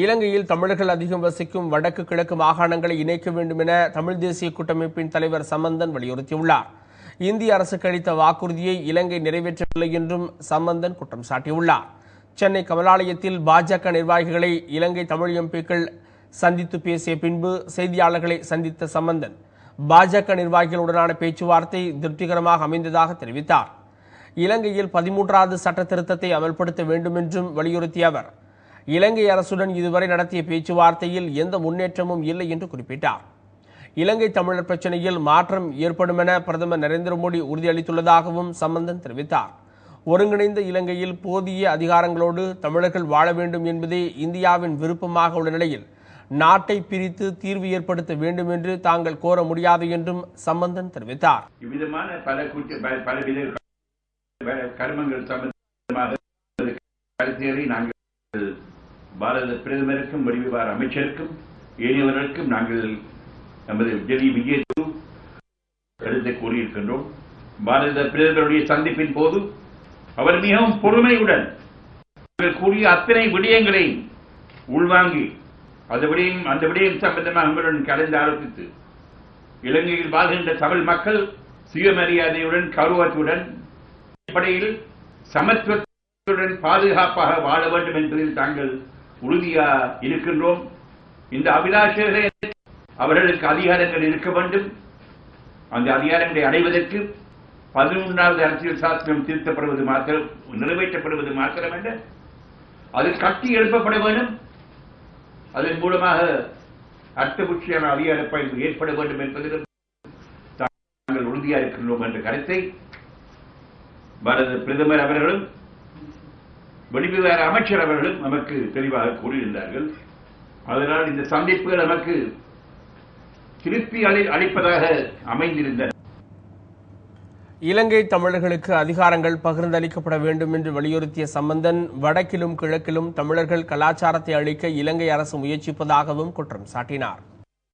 இலங்கையில் தமிழர்கள் அதிகம் வசிக்கும் வடக்கு கிழக்கு மாகாணங்களை இணைக்க வேண்டும் என தமிழ் தேசிய கூட்டமைப்பின் தலைவர் சம்பந்தன் வலியுறுத்தியுள்ளார். இந்திய அரசுக்கு அளித்த வாக்குறுதியை இலங்கை நிறைவேற்றவில்லை என்றும் சம்பந்தன் குற்றம் சாட்டியுள்ளார். சென்னை கமலாலயத்தில் பாஜக நிர்வாகிகளை இலங்கை தமிழ் எம்பிக்கள் சந்தித்து பேசிய பின்பு செய்தியாளர்களை சந்தித்த சம்பந்தன் பாஜக நிர்வாகிகளுடனான பேச்சுவார்த்தை திருப்திகரமாக அமைந்ததாக தெரிவித்தார். இலங்கையில் பதிமூன்றாவது சட்ட திருத்தத்தை அமல்படுத்த வேண்டும் என்றும் வலியுறுத்திய அவர் இலங்கை அரசுடன் இதுவரை நடத்திய பேச்சுவார்த்தையில் எந்த முன்னேற்றமும் இல்லை என்று குறிப்பிட்டார். இலங்கை தமிழர் பிரச்சனையில் மாற்றம் ஏற்படும் என பிரதமர் நரேந்திர மோடி உறுதியளித்துள்ளதாகவும் சம்பந்தன் தெரிவித்தார். ஒருங்கிணைந்த இலங்கையில் போதிய அதிகாரங்களோடு தமிழர்கள் வாழ வேண்டும் என்பதே இந்தியாவின் விருப்பமாக உள்ள நிலையில் நாட்டை பிரித்து தீர்வு ஏற்படுத்த வேண்டும் என்று தாங்கள் கோர முடியாது என்றும் சம்பந்தன் தெரிவித்தார். இவ்விதமான பல சம்பந்தமாக கருத்தியலை நாங்கள் பாரத பிரதமருக்கும் வெளிவிவகார அமைச்சருக்கும் ஏனையவர்களுக்கும் நாங்கள் நமது டெல்லி விஜயத்து கருத்தை கூறியிருக்கின்றோம். பாரத பிரதமருடைய சந்திப்பின் போது அவர் மிகவும் பொறுமையுடன் கூறிய அத்தனை விடயங்களை உள்வாங்கி அந்த விடயம் அந்த விடயம் சம்பந்தமாக உங்களுடன் கலந்து ஆலோசித்து இலங்கையில் வாழ்கின்ற தமிழ் மக்கள் சுயமரியாதையுடன் கௌரவத்துடன் அடிப்படையில் சமத்துவத்துடன் பாதுகாப்பாக வாழ வேண்டும் என்பதில் தாங்கள் உறுதியா இருக்கின்றோம். இந்த அபிலாஷர்களே அவர்களுக்கு அதிகாரங்கள் இருக்க வேண்டும். அந்த அதிகாரங்களை அடைவதற்கு பதினொன்றாவது அரசியல் சாஸ்திரம் திருத்தப்படுவது மாத்திரம் நிறைவேற்றப்படுவது மாத்திரமல்ல. அது கட்டி எழுப்பப்பட வேண்டும். அதன் மூலமாக அர்த்தபுட்சியான அதிகார பயிர்வு ஏற்பட வேண்டும் என்பதிலும் நாங்கள் உறுதியாக இருக்கின்றோம் என்ற கருத்தை பாரத பிரதமர் அவர்களும் வெளிவிவகார அமைச்சர் அவர்களும் நமக்கு தெளிவாக கூறியிருந்தார்கள். அதனால் இந்த சந்திப்புகள் நமக்கு திருப்தி அளி- அளிப்பதாக அமைந்திருந்தன. இலங்கை தமிழர்களுக்கு அதிகாரங்கள் பகிர்ந்தளிக்கப்பட வேண்டும் என்று வலியுறுத்திய சம்பந்தன் வடக்கிலும் கிழக்கிலும் தமிழர்கள் கலாச்சாரத்தை அழிக்க இலங்கை அரசு முயற்சிப்பதாகவும் குற்றம் சாட்டினார்.